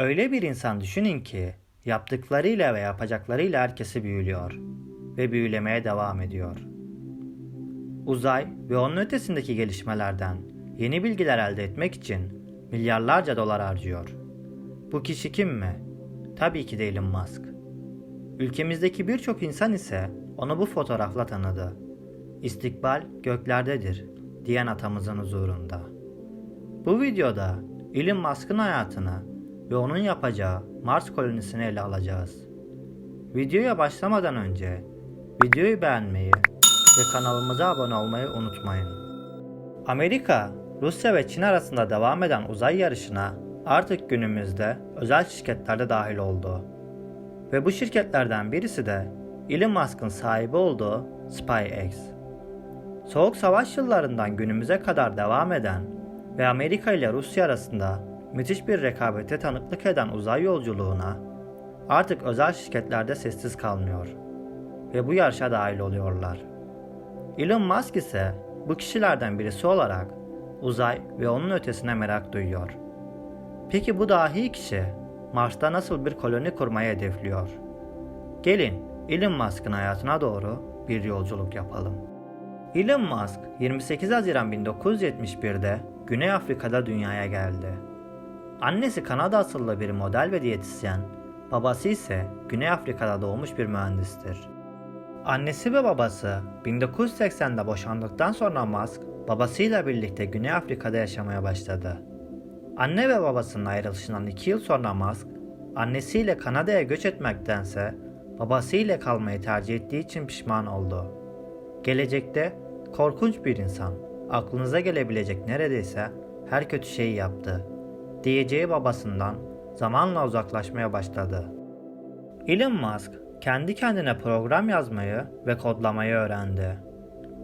Öyle bir insan düşünün ki yaptıklarıyla ve yapacaklarıyla herkesi büyülüyor ve büyülemeye devam ediyor. Uzay ve onun ötesindeki gelişmelerden yeni bilgiler elde etmek için milyarlarca dolar harcıyor. Bu kişi kim mi? Tabii ki de Elon Musk. Ülkemizdeki birçok insan ise onu bu fotoğrafla tanıdı. İstikbal göklerdedir diyen atamızın huzurunda. Bu videoda Elon Musk'ın hayatını ve onun yapacağı Mars kolonisini ele alacağız. Videoya başlamadan önce videoyu beğenmeyi ve kanalımıza abone olmayı unutmayın. Amerika, Rusya ve Çin arasında devam eden uzay yarışına artık günümüzde özel şirketler de dahil oldu. Ve bu şirketlerden birisi de Elon Musk'ın sahibi olduğu SpaceX. Soğuk Savaş yıllarından günümüze kadar devam eden ve Amerika ile Rusya arasında müthiş bir rekabete tanıklık eden uzay yolculuğuna artık özel şirketlerde sessiz kalmıyor ve bu yarışa dahil oluyorlar. Elon Musk ise bu kişilerden birisi olarak uzay ve onun ötesine merak duyuyor. Peki bu dahi kişi Mars'ta nasıl bir koloni kurmayı hedefliyor? Gelin Elon Musk'ın hayatına doğru bir yolculuk yapalım. Elon Musk 28 Haziran 1971'de Güney Afrika'da dünyaya geldi. Annesi Kanada asıllı bir model ve diyetisyen, babası ise Güney Afrika'da doğmuş bir mühendistir. Annesi ve babası 1980'de boşandıktan sonra Musk babasıyla birlikte Güney Afrika'da yaşamaya başladı. Anne ve babasının ayrılışından 2 yıl sonra Musk, annesiyle Kanada'ya göç etmektense babasıyla kalmayı tercih ettiği için pişman oldu. Gelecekte korkunç bir insan, aklınıza gelebilecek neredeyse her kötü şeyi yaptı. Diyeceği babasından zamanla uzaklaşmaya başladı. Elon Musk kendi kendine program yazmayı ve kodlamayı öğrendi.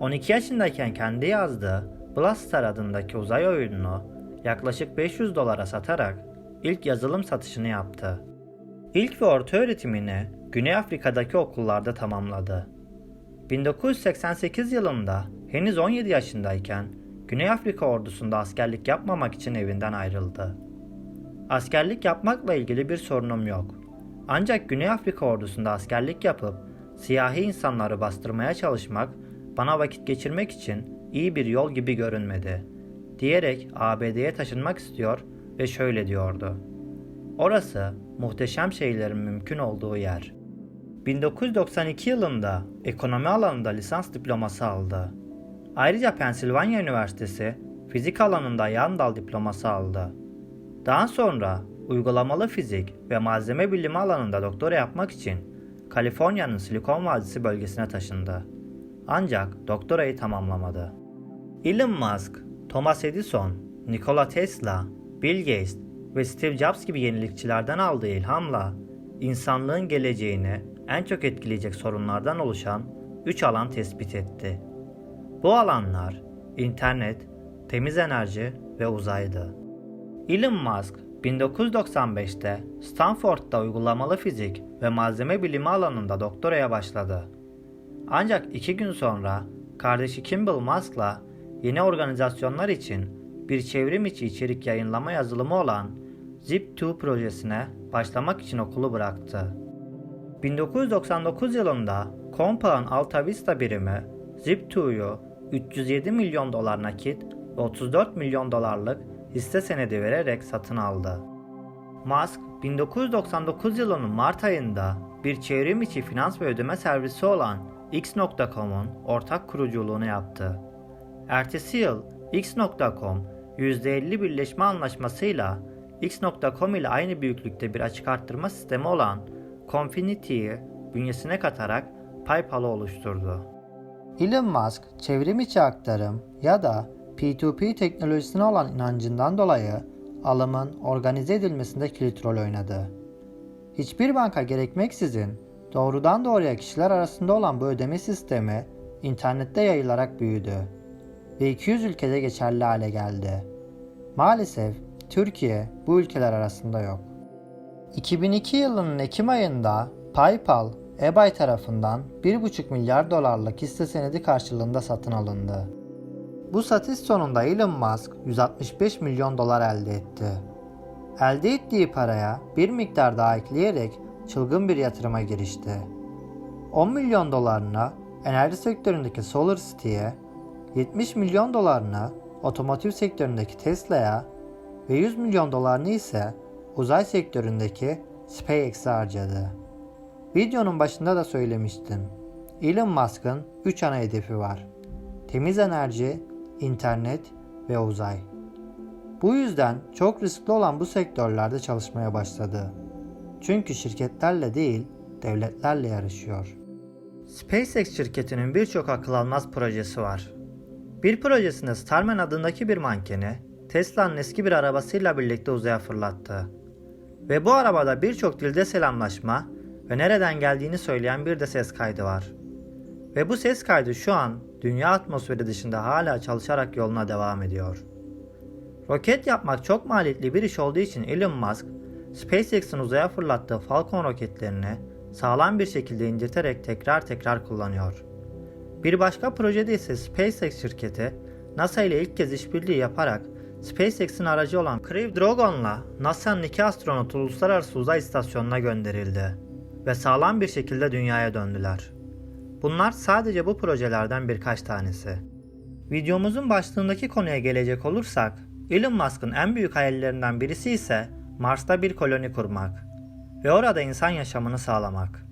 12 yaşındayken kendi yazdığı Blastar adındaki uzay oyununu yaklaşık 500 dolara satarak ilk yazılım satışını yaptı. İlk ve orta öğretimini Güney Afrika'daki okullarda tamamladı. 1988 yılında henüz 17 yaşındayken Güney Afrika ordusunda askerlik yapmamak için evinden ayrıldı. Askerlik yapmakla ilgili bir sorunum yok. Ancak Güney Afrika ordusunda askerlik yapıp siyahi insanları bastırmaya çalışmak bana vakit geçirmek için iyi bir yol gibi görünmedi. Diyerek ABD'ye taşınmak istiyor ve şöyle diyordu. Orası muhteşem şeylerin mümkün olduğu yer. 1992 yılında ekonomi alanında lisans diploması aldı. Ayrıca Pensilvanya Üniversitesi fizik alanında yan dal diploması aldı. Daha sonra uygulamalı fizik ve malzeme bilimi alanında doktora yapmak için Kaliforniya'nın Silikon Vadisi bölgesine taşındı. Ancak doktorayı tamamlamadı. Elon Musk, Thomas Edison, Nikola Tesla, Bill Gates ve Steve Jobs gibi yenilikçilerden aldığı ilhamla insanlığın geleceğini en çok etkileyecek sorunlardan oluşan 3 alan tespit etti. Bu alanlar internet, temiz enerji ve uzaydı. Elon Musk 1995'te Stanford'da uygulamalı fizik ve malzeme bilimi alanında doktoraya başladı. Ancak iki gün sonra kardeşi Kimball Musk'la yeni organizasyonlar için bir çevrim içi içerik yayınlama yazılımı olan Zip2 projesine başlamak için okulu bıraktı. 1999 yılında Compaq'ın Alta Vista birimi Zip2'yu 307 milyon dolar nakit ve 34 milyon dolarlık hisse senedi vererek satın aldı. Musk 1999 yılının Mart ayında bir çevrim içi finans ve ödeme servisi olan X.com'un ortak kuruculuğunu yaptı. Ertesi yıl X.com %50 birleşme anlaşmasıyla X.com ile aynı büyüklükte bir açık arttırma sistemi olan Confinity'yi bünyesine katarak PayPal'ı oluşturdu. Elon Musk çevrim içi aktarım ya da P2P teknolojisine olan inancından dolayı alımın organize edilmesinde kilit rol oynadı. Hiçbir banka gerekmeksizin doğrudan doğruya kişiler arasında olan bu ödeme sistemi internette yayılarak büyüdü ve 200 ülkede geçerli hale geldi. Maalesef Türkiye bu ülkeler arasında yok. 2002 yılının Ekim ayında PayPal, eBay tarafından 1,5 milyar dolarlık hisse senedi karşılığında satın alındı. Bu satış sonunda Elon Musk 165 milyon dolar elde etti. elde ettiği paraya bir miktar daha ekleyerek çılgın bir yatırıma girişti. 10 milyon dolarına enerji sektöründeki Solar City'ye, 70 milyon dolarını otomotiv sektöründeki Tesla'ya ve 100 milyon dolarını ise uzay sektöründeki SpaceX'e harcadı. Videonun başında da söylemiştim. Elon Musk'ın 3 ana hedefi var. Temiz enerji, internet ve uzay. Bu yüzden çok riskli olan bu sektörlerde çalışmaya başladı. Çünkü şirketlerle değil, devletlerle yarışıyor. SpaceX şirketinin birçok akıl almaz projesi var. Bir projesinde Starman adındaki bir mankeni Tesla'nın eski bir arabasıyla birlikte uzaya fırlattı. Ve bu arabada birçok dilde selamlaşma ve nereden geldiğini söyleyen bir de ses kaydı var. Ve bu ses kaydı şu an dünya atmosferi dışında hala çalışarak yoluna devam ediyor. Roket yapmak çok maliyetli bir iş olduğu için Elon Musk, SpaceX'in uzaya fırlattığı Falcon roketlerini sağlam bir şekilde indirterek tekrar tekrar kullanıyor. Bir başka projede ise SpaceX şirketi NASA ile ilk kez işbirliği yaparak SpaceX'in aracı olan Crew Dragon'la NASA'nın iki astronot uluslararası uzay istasyonuna gönderildi ve sağlam bir şekilde dünyaya döndüler. Bunlar sadece bu projelerden birkaç tanesi. Videomuzun başlığındaki konuya gelecek olursak, Elon Musk'ın en büyük hayallerinden birisi ise Mars'ta bir koloni kurmak ve orada insan yaşamını sağlamak.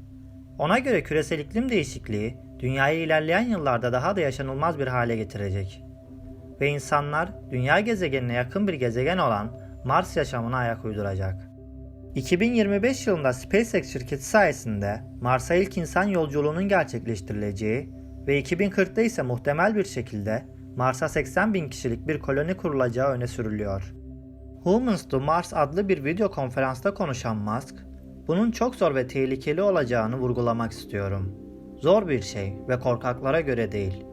Ona göre küresel iklim değişikliği dünyayı ilerleyen yıllarda daha da yaşanılmaz bir hale getirecek. Ve insanlar dünya gezegenine yakın bir gezegen olan Mars yaşamına ayak uyduracak. 2025 yılında SpaceX şirketi sayesinde Mars'a ilk insan yolculuğunun gerçekleştirileceği ve 2040'da ise muhtemel bir şekilde Mars'a 80 bin kişilik bir koloni kurulacağı öne sürülüyor. Humans to Mars adlı bir video konferansta konuşan Musk, bunun çok zor ve tehlikeli olacağını vurgulamak istiyorum. Zor bir şey ve korkaklara göre değil.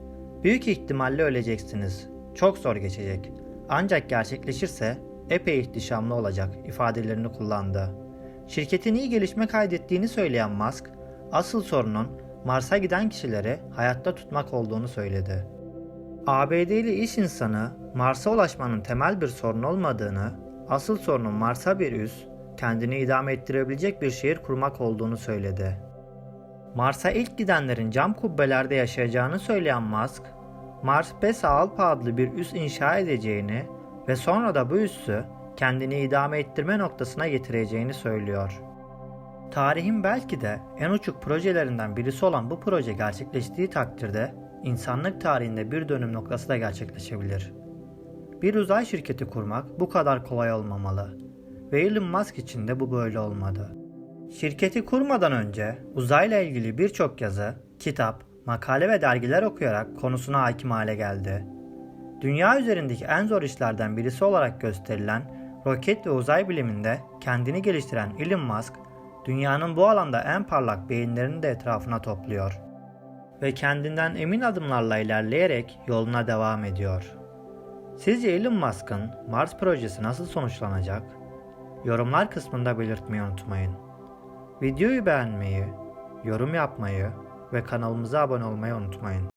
Büyük ihtimalle öleceksiniz. Çok zor geçecek. Ancak gerçekleşirse epey ihtişamlı olacak ifadelerini kullandı. Şirketin iyi gelişme kaydettiğini söyleyen Musk, asıl sorunun Mars'a giden kişileri hayatta tutmak olduğunu söyledi. ABD'li iş insanı Mars'a ulaşmanın temel bir sorun olmadığını, asıl sorunun Mars'a bir üs, kendini idame ettirebilecek bir şehir kurmak olduğunu söyledi. Mars'a ilk gidenlerin cam kubbelerde yaşayacağını söyleyen Musk, Mars Besa Alpha adlı bir üs inşa edeceğini ve sonra da bu üssü kendini idame ettirme noktasına getireceğini söylüyor. Tarihin belki de en uçuk projelerinden birisi olan bu proje gerçekleştiği takdirde insanlık tarihinde bir dönüm noktası da gerçekleşebilir. Bir uzay şirketi kurmak bu kadar kolay olmamalı ve Elon Musk için de bu böyle olmadı. Şirketi kurmadan önce uzayla ilgili birçok yazı, kitap, makale ve dergiler okuyarak konusuna hakim hale geldi. Dünya üzerindeki en zor işlerden birisi olarak gösterilen roket ve uzay biliminde kendini geliştiren Elon Musk, dünyanın bu alanda en parlak beyinlerini de etrafına topluyor ve kendinden emin adımlarla ilerleyerek yoluna devam ediyor. Sizce Elon Musk'ın Mars projesi nasıl sonuçlanacak? Yorumlar kısmında belirtmeyi unutmayın. Videoyu beğenmeyi, yorum yapmayı ve kanalımıza abone olmayı unutmayın.